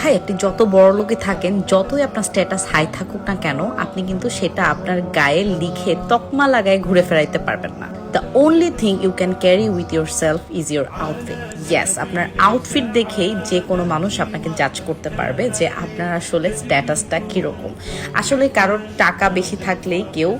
ভাই, আপনি যত বড় লোকে থাকেন, যতই আপনার স্ট্যাটাস হাই থাকুক না কেন, আপনি কিন্তু সেটা আপনার গায়ে লিখে তকমা লাগায় ঘুরে ফেরাইতে পারবেন না। The only thing you can carry with yourself is your outfit yes আপনার আউটফিট দেখেই যে কোনো মানুষ আপনাকে জাজ করতে পারবে যে আপনার আসলে স্ট্যাটাসটা কীরকম। আসলে কারোর টাকা বেশি থাকলেই কেউ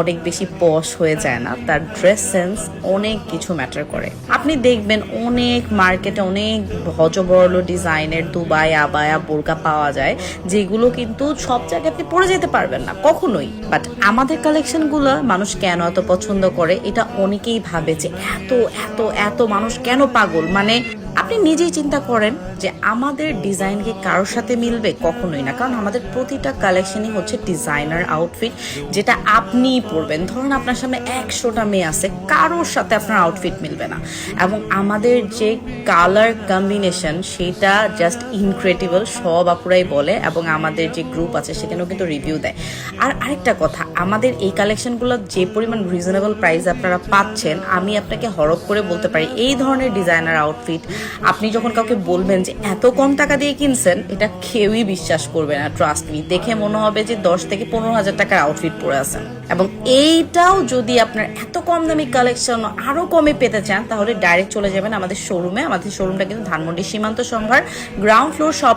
অনেক বেশি পশ হয়ে যায় না, তার ড্রেস সেন্স অনেক কিছু ম্যাটার করে। আপনি দেখবেন অনেক মার্কেটে অনেক ভজবরল ডিজাইনের দুবাই, আবায়া, বোরকা পাওয়া যায়, যেগুলো কিন্তু সব জায়গায় আপনি পরে যেতে পারবেন না, কখনোই। বাট আমাদের কালেকশনগুলো মানুষ কেন এত পছন্দ করে, এটা অনেকেই ভাবে যে এত এত এত মানুষ কেন পাগল? মানে আপনি নিজেই চিন্তা করেন। যে আমাদের ডিজাইন কি কারোর সাথে মিলবে? কখনোই না। কারণ আমাদের প্রতিটা কালেকশনই হচ্ছে ডিজাইনার আউটফিট যেটা আপনিই পরবেন। ধরুন আপনার সামনে একশোটা মেয়ে আছে, কারোর সাথে আপনার আউটফিট মিলবে না। এবং আমাদের যে কালার কম্বিনেশন সেটা জাস্ট ইনক্রেডিবল সব আপুরাই বলে এবং আমাদের যে গ্রুপ আছে সেখানেও কিন্তু রিভিউ দেয়। আর আরেকটা কথা, আমাদের এই কালেকশনগুলো যে পরিমাণ রিজনেবল প্রাইস আপনারা পাচ্ছেন, আমি আপনাকে হরপ করে বলতে পারি, এই ধরনের ডিজাইনার আউটফিট আপনি যখন কাউকে বলবেন যে এত কম টাকা দিয়ে কিনছেন, এটা কেউই বিশ্বাস করবে না ট্রাস্ট মি দেখে মনে হবে যে দশ থেকে পনেরো হাজার টাকার আউটফিট পরে আছেন। এবং এইটাও যদি আপনার এত কম দামি কালেকশন আরও কমে পেতে চান, তাহলে ডাইরেক্ট চলে যাবেন আমাদের শোরুমে আমাদের শোরুমটা কিন্তু ধানমন্ডি সীমান্ত সম্ভার গ্রাউন্ড ফ্লোর সব